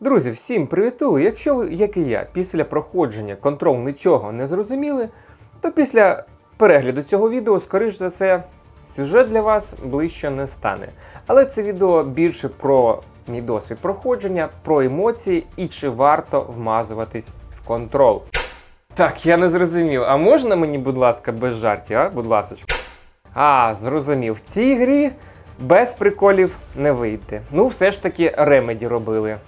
Друзі, всім привіту! Якщо ви, як і я, після проходження контрол нічого не зрозуміли, то після перегляду цього відео, скоріш за все, сюжет для вас ближче не стане. Але це відео більше про мій досвід проходження, про емоції і чи варто вмазуватись в контрол. Так, я не зрозумів. А можна мені, будь ласка, без жартів, а? Будь ласка. А, зрозумів. В цій грі без приколів не вийти. Ну, все ж таки ремеді робили.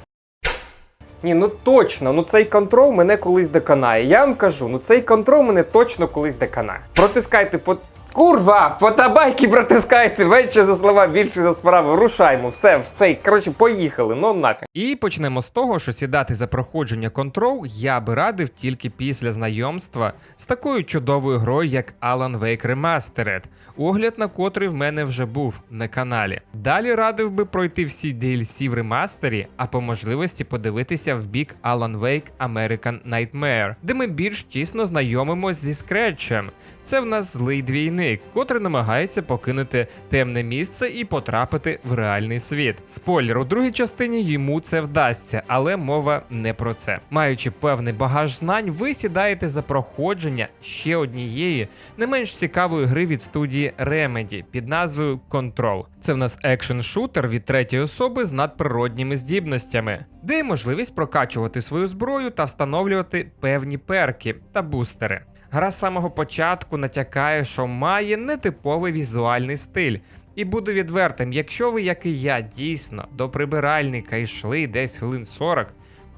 Ні, ну точно, ну цей контрол мене колись доконає. Я вам кажу, ну цей контрол мене точно колись доконає. Протискайте по. Курва! По табайки протискайте менше за слова, більше за справи. Рушаймо, все, все. Коротше, поїхали, ну нафіг. І почнемо з того, що сідати за проходження контрол я би радив тільки після знайомства з такою чудовою грою, як Alan Wake Remastered, огляд на котрий в мене вже був на каналі. Далі радив би пройти всі DLC в ремастері, а по можливості подивитися в бік Alan Wake American Nightmare, де ми більш тісно знайомимось зі скретчем. Це в нас злий двійник, котрий намагається покинути темне місце і потрапити в реальний світ. Спойлер, у другій частині йому це вдасться, але мова не про це. Маючи певний багаж знань, ви сідаєте за проходження ще однієї не менш цікавої гри від студії Remedy під назвою Control. Це в нас екшн-шутер від третьої особи з надприродніми здібностями, де є можливість прокачувати свою зброю та встановлювати певні перки та бустери. Гра з самого початку натякає, що має нетиповий візуальний стиль. І буду відвертим, якщо ви, як і я, дійсно до прибиральника йшли десь хвилин 40,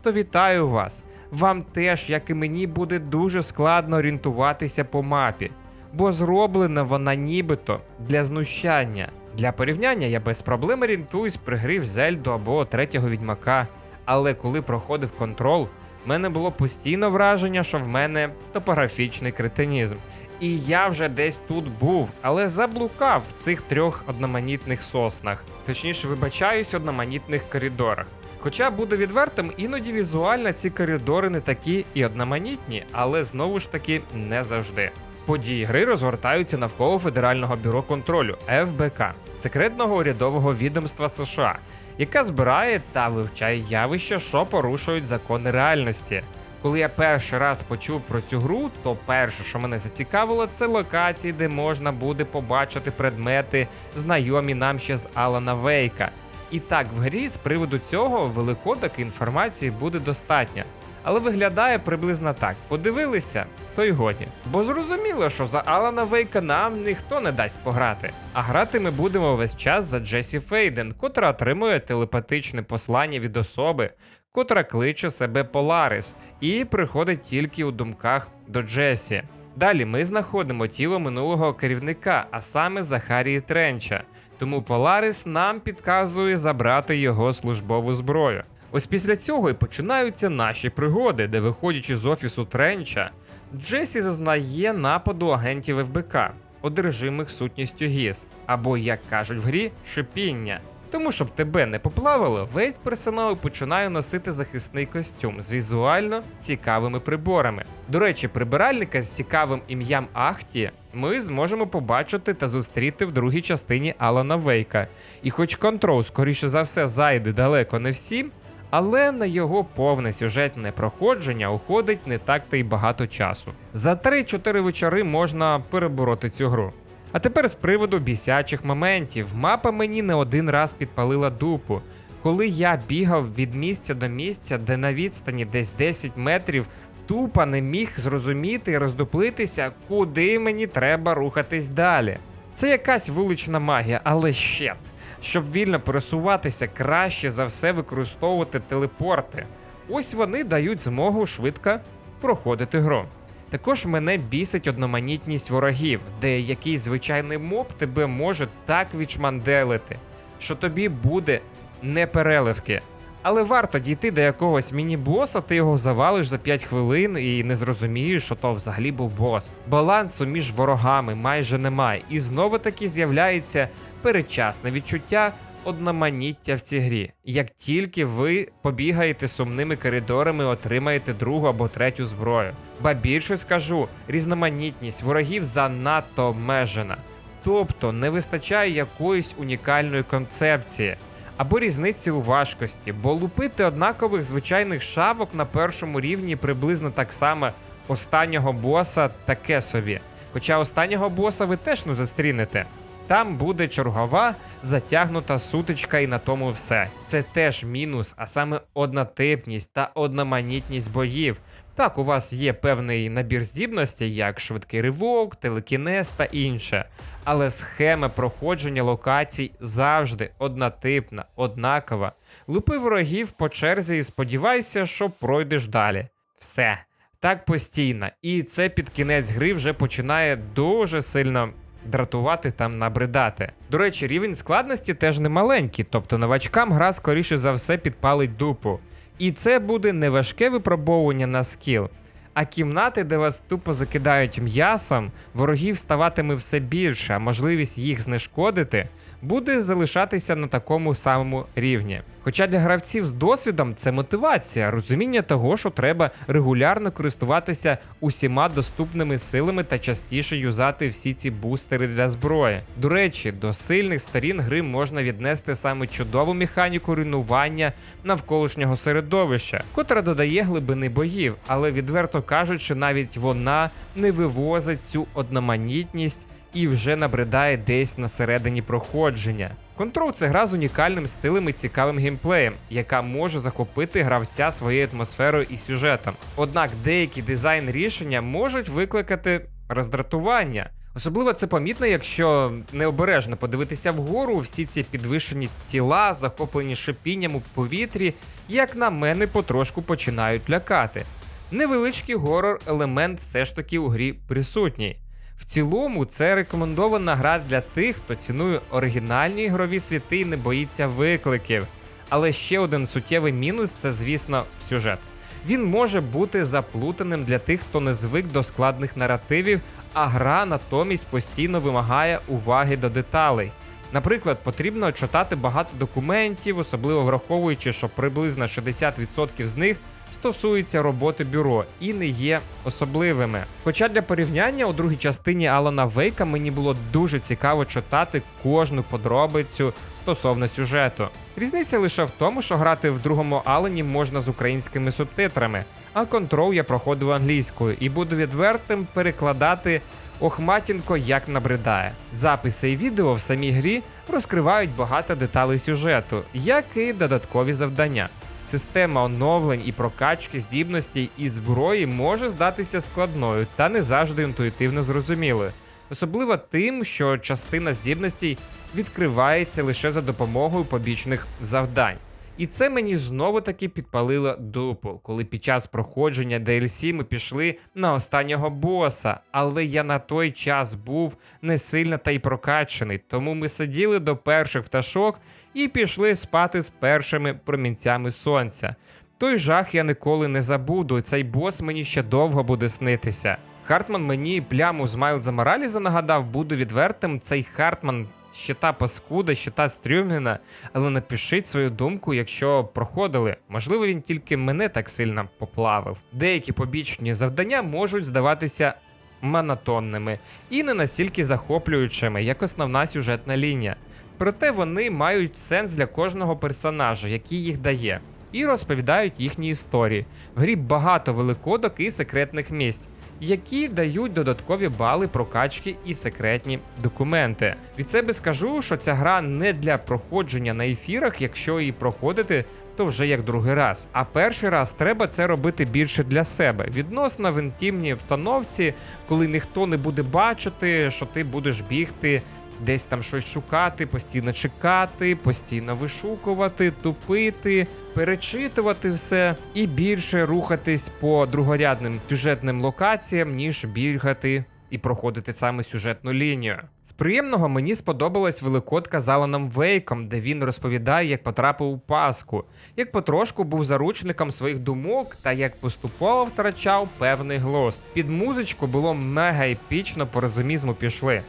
то вітаю вас. Вам теж, як і мені, буде дуже складно орієнтуватися по мапі, бо зроблена вона нібито для знущання. Для порівняння я без проблем орієнтуюсь при грі в Зельду або третього відьмака, але коли проходив контрол, в мене було постійно враження, що в мене топографічний кретинізм. І я вже десь тут був, але заблукав в цих трьох одноманітних соснах, точніше, вибачаюсь, одноманітних коридорах. Хоча буду відвертим, іноді візуально ці коридори не такі і одноманітні, але знову ж таки не завжди. Події гри розгортаються навколо Федерального бюро контролю ФБК, секретного урядового відомства США, яка збирає та вивчає явища, що порушують закони реальності. Коли я перший раз почув про цю гру, то перше, що мене зацікавило, це локації, де можна буде побачити предмети, знайомі нам ще з Алана Вейка. І так в грі з приводу цього великодок інформації буде достатньо. Але виглядає приблизно так: подивилися, то й годі. Бо зрозуміло, що за Алана Вейка нам ніхто не дасть пограти. А грати ми будемо весь час за Джесі Фейден, котра отримує телепатичне послання від особи, котра кличе себе Поларис, і приходить тільки у думках до Джесі. Далі ми знаходимо тіло минулого керівника, а саме Захарії Тренча. Тому Поларис нам підказує забрати його службову зброю. Ось після цього і починаються наші пригоди, де, виходячи з офісу Тренча, Джесі зазнає нападу агентів ФБК, одержимих сутністю ГІС, або, як кажуть в грі, шипіння. Тому, щоб тебе не поплавало, весь персонал починає носити захисний костюм з візуально цікавими приборами. До речі, прибиральника з цікавим ім'ям Ахті ми зможемо побачити та зустріти в другій частині Алана Вейка. І хоч контрол, скоріше за все, зайде далеко не всім, але на його повне сюжетне проходження уходить не так та й багато часу. За 3-4 вечори можна перебороти цю гру. А тепер з приводу бісячих моментів. Мапа мені не один раз підпалила дупу. Коли я бігав від місця до місця, де на відстані десь 10 метрів, тупо не міг зрозуміти і роздуплитися, куди мені треба рухатись далі. Це якась вулична магія, але щет. Щоб вільно пересуватися, краще за все використовувати телепорти. Ось вони дають змогу швидко проходити гру. Також мене бісить одноманітність ворогів, де якийсь звичайний моб тебе може так відшманделити, що тобі буде непереливки. Але варто дійти до якогось міні-боса, ти його завалиш за 5 хвилин і не зрозумієш, що то взагалі був бос. Балансу між ворогами майже немає, і знову таки з'являється передчасне відчуття одноманіття в цій грі. Як тільки ви побігаєте сумними коридорами, отримаєте другу або третю зброю. Ба більше скажу, різноманітність ворогів занадто обмежена. Тобто не вистачає якоїсь унікальної концепції. Або різниці у важкості, бо лупити однакових звичайних шавок на першому рівні приблизно так само останнього боса таке собі. Хоча останнього боса ви теж не зустрінете. Там буде чергова затягнута сутичка, і на тому все. Це теж мінус, а саме однотипність та одноманітність боїв. Так, у вас є певний набір здібностей, як швидкий ривок, телекінез та інше. Але схема проходження локацій завжди однотипна, однакова. Лупи ворогів по черзі і сподівайся, що пройдеш далі. Все. Так постійно. І це під кінець гри вже починає дуже сильно дратувати та набридати. До речі, рівень складності теж не маленький, тобто новачкам гра скоріше за все підпалить дупу. І це буде не важке випробовування на скіл, а кімнати, де вас тупо закидають м'ясом, ворогів ставатиме все більше, а можливість їх знешкодити буде залишатися на такому самому рівні. Хоча для гравців з досвідом це мотивація, розуміння того, що треба регулярно користуватися усіма доступними силами та частіше юзати всі ці бустери для зброї. До речі, до сильних сторін гри можна віднести саме чудову механіку руйнування навколишнього середовища, котра додає глибини боїв, але відверто кажучи, навіть вона не вивозить цю одноманітність і вже набридає десь на середині проходження. Control – це гра з унікальним стилем і цікавим геймплеєм, яка може захопити гравця своєю атмосферою і сюжетом. Однак деякі дизайн рішення можуть викликати роздратування. Особливо це помітно, якщо необережно подивитися вгору, всі ці підвищені тіла, захоплені шипінням у повітрі, як на мене, потрошку починають лякати. Невеличкий горор елемент все ж таки у грі присутній. В цілому, це рекомендована гра для тих, хто цінує оригінальні ігрові світи і не боїться викликів. Але ще один суттєвий мінус це, звісно, сюжет. Він може бути заплутаним для тих, хто не звик до складних наративів, а гра натомість постійно вимагає уваги до деталей. Наприклад, потрібно читати багато документів, особливо враховуючи, що приблизно 60% з них стосуються роботи бюро і не є особливими. Хоча для порівняння у другій частині Алана Вейка мені було дуже цікаво читати кожну подробицю стосовно сюжету. Різниця лише в тому, що грати в другому Алені можна з українськими субтитрами, а контрол я проходив англійською і буду відвертим перекладати. Охматінко як набридає. Записи і відео в самій грі розкривають багато деталей сюжету, як і додаткові завдання. Система оновлень і прокачки здібностей і зброї може здатися складною та не завжди інтуїтивно зрозумілою, особливо тим, що частина здібностей відкривається лише за допомогою побічних завдань. І це мені знову таки підпалило дупу, коли під час проходження DLC ми пішли на останнього боса, але я на той час був не сильно та й прокачаний, тому ми сиділи до перших пташок і пішли спати з першими промінцями сонця. Той жах я ніколи не забуду, цей бос мені ще довго буде снитися. Хартман мені пляму з Майлза Мораліза нагадав, буду відвертим, цей Хартман ще та паскуда, ще та стрюміна, але напишіть свою думку, якщо проходили. Можливо, він тільки мене так сильно поплавив. Деякі побічні завдання можуть здаватися монотонними і не настільки захоплюючими, як основна сюжетна лінія. Проте вони мають сенс для кожного персонажа, який їх дає, і розповідають їхні історії. В грі багато великодок і секретних місць, які дають додаткові бали прокачки і секретні документи. Від себе скажу, що ця гра не для проходження на ефірах, якщо її проходити. То вже як другий раз. А перший раз треба це робити більше для себе, відносно в інтимній обстановці, коли ніхто не буде бачити, що ти будеш бігти десь там щось шукати, постійно чекати, постійно вишукувати, тупити, перечитувати все і більше рухатись по другорядним сюжетним локаціям, ніж бігати. І проходити саме сюжетну лінію. З приємного мені сподобалась великодка з Аланом Вейком, де він розповідає, як потрапив у паску, як потрошку був заручником своїх думок та як поступово втрачав певний глузд. Під музичку було мега епічно, по розумізму пішли.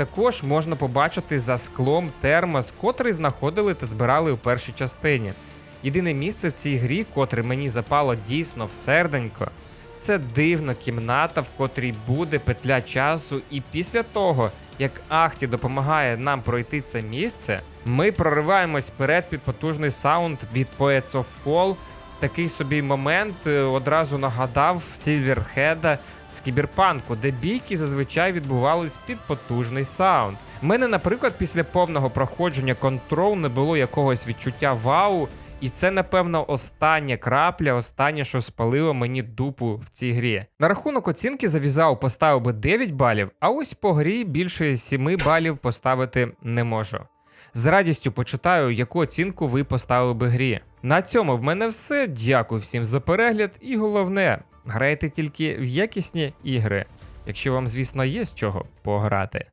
Також можна побачити за склом термос, котрий знаходили та збирали у першій частині. Єдине місце в цій грі, котре мені запало дійсно в серденько, Це дивна кімната, в котрій буде петля часу, і після того, як Ахті допомагає нам пройти це місце, ми прориваємось вперед під потужний саунд від Poets of Fall. Такий собі момент е, одразу нагадав Сільверхеда з кіберпанку, де бійки зазвичай відбувались під потужний саунд. Мене, наприклад, після повного проходження контрол не було якогось відчуття вау. І це, напевно, остання крапля, останнє, що спалило мені дупу в цій грі. На рахунок оцінки за візуал поставив би 9 балів, а ось по грі більше 7 балів поставити не можу. З радістю почитаю, яку оцінку ви поставили би грі. На цьому в мене все. Дякую всім за перегляд, і головне, грайте тільки в якісні ігри, якщо вам, звісно, є з чого пограти.